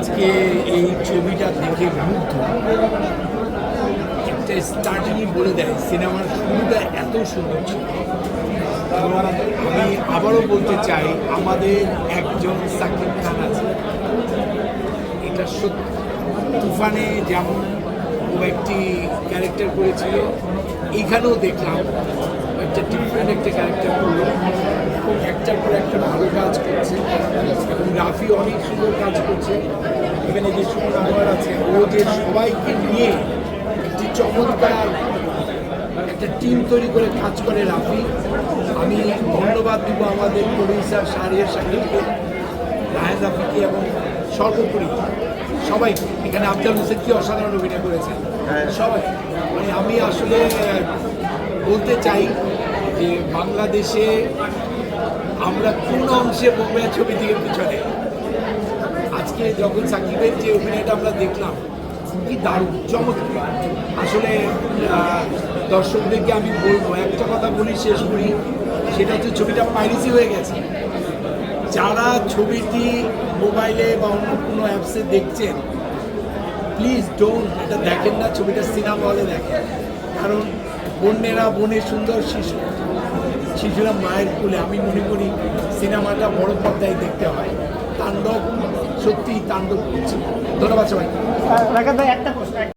আজকে এই ছবিটা দেখে মুগ্ধ। একটা স্টার্টিংই বলে দেয়, সিনেমার শুরুটা এত সুন্দর ছিল। এবং আমি আবারও বলতে চাই, আমাদের একজন সাকিব খান আছে। এটা সত্যি। তুফানে যেমন ও একটি ক্যারেক্টার করেছিল, এখানেও দেখলাম একটা ডিফারেন্ট একটা ক্যারেক্টার করল। এবং একটার পর একটা ভালো কাজ করছে। এবং রাফি অনেক সুন্দর কাজ করছে। এখানে যে সুমন আনোয়ার আছে ও যে সবাইকে নিয়ে একটি চমৎকার একটা টিম তৈরি করে কাজ করে রাফি আমি ধন্যবাদ দিব আমাদের প্রডিউসার শাহরিয়ার শাকিবকে রাহেদ রাফিকে এবং সর্বোপরি সবাই। এখানে আফজাল হোসেন কি অসাধারণ অভিনয় করেছেন? সবাই। মানে আমি আসলে বলতে চাই যে বাংলাদেশে আমরা কোন অংশে বোম্বে ছবি থেকে পিছনে। আজকে যখন সাকিবের যে অভিনয়টা আমরা দেখলাম, কি দারুণ, চমৎকার। আসলে দর্শকদেরকে আমি বলব, একটা কথা বলি, শেষ করি, সেটা হচ্ছে ছবিটা পাইরেসি হয়ে গেছে। যারা ছবিটি মোবাইলে বা অন্য কোনো অ্যাপসে দেখছেন প্লিজ ডোন্ট এটা দেখেন না, ছবিটা সিনেমা হলে দেখেন। কারণ বন্যেরা বনে সুন্দর শিশু। শিশুরা মায়ের কুলে, আমি মনে করি সিনেমাটা বড় পর্দায় দেখতে হয়। তাণ্ডব সত্যি তাণ্ডব করছে। ধন্যবাদ সবাই একটা প্রশ্ন